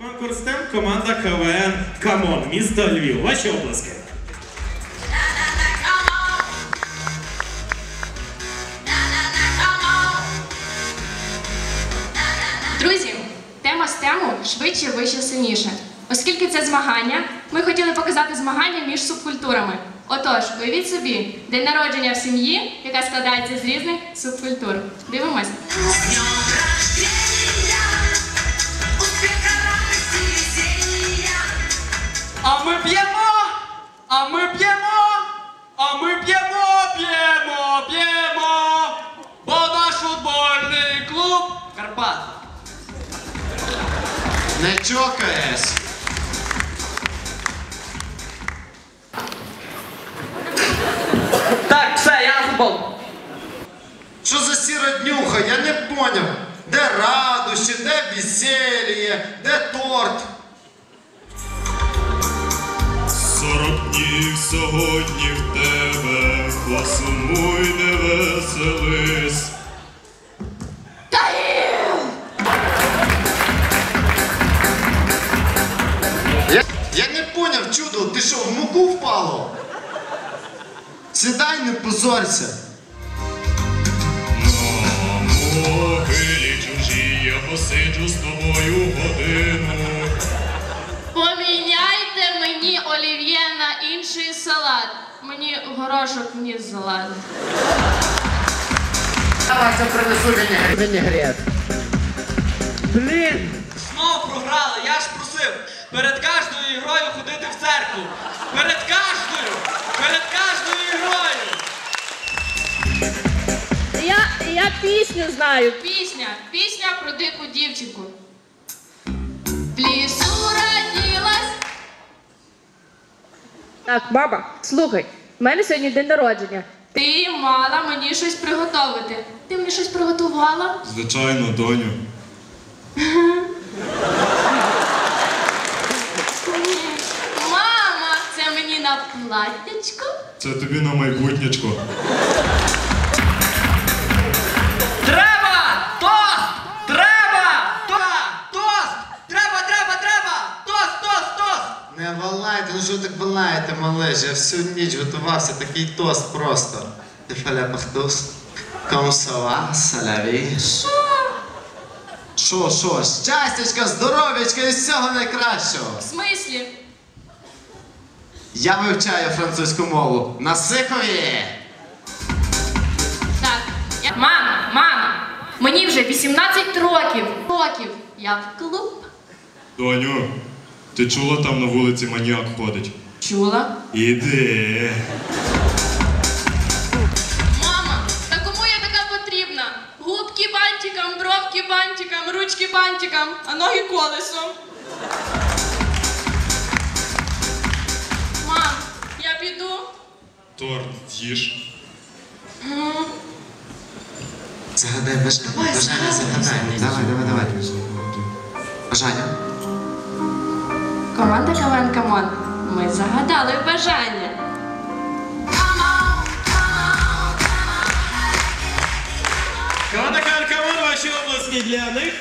Конкурс тем команда КВН Камон, місто Львів. Ваші обласки. Друзі, тема з тему швидше, вище, сильніше. Оскільки це змагання, ми хотіли показати змагання між субкультурами. Отож, уявіть собі, день народження в сім'ї, яка складається з різних субкультур. Дивимось. Ми п'ємо! А ми п'ємо! А ми п'ємо, п'ємо, п'ємо! Бо наш футбольний клуб Карпат. Не чокаєш. Так, все, я на футбол. Що за сіра днюха? Я не поняв. Де радощі, де веселье, де торт? Сьогодні в тебе, посумуй, не веселись. Я, не поняв, чудо, ти що, в муку впало? Сідай, не позорься. Мені горошок вніс салат. Давайте принесу вінігрет. Блін! Знову програли, я ж просив перед кожною грою ходити в церкву. Перед кожною! Перед кожною грою! Я, я пісню знаю. Пісня. Пісня про дику дівчинку. В лісу родилась. Так, баба, слухай, в мене сьогодні день народження. Ти мала мені щось приготувати. Ти мені щось приготувала? Звичайно, доню. Мама, це мені на платтячко. Це тобі на майбутнячко. Валайте, ну що так валаєте, малеж? Я всю ніч готувався, такий тост просто. Ти фаля пахтус. Комсова, саляві. Що? Що, що? Щастячка, здоров'ячка і всього найкращого. В смислі? Я вивчаю французьку мову. На Сихові! Так. Я... Мама, мама, мені вже 18 років. Років. Я в клуб. Доню, ти чула там на вулиці маніяк ходить? Чула? Іди. Мама, та кому я така потрібна? Губки бантиком, бровки бантиком, ручки бантиком, а ноги колесом. Мам, я піду. Торт з'їж. Загадай бажання. Бажання загадай. Давай, давай, давай. Бажання. Команда КВН Камон. Ми загадали бажання. Команда КВН Камон, ваші обласки для них.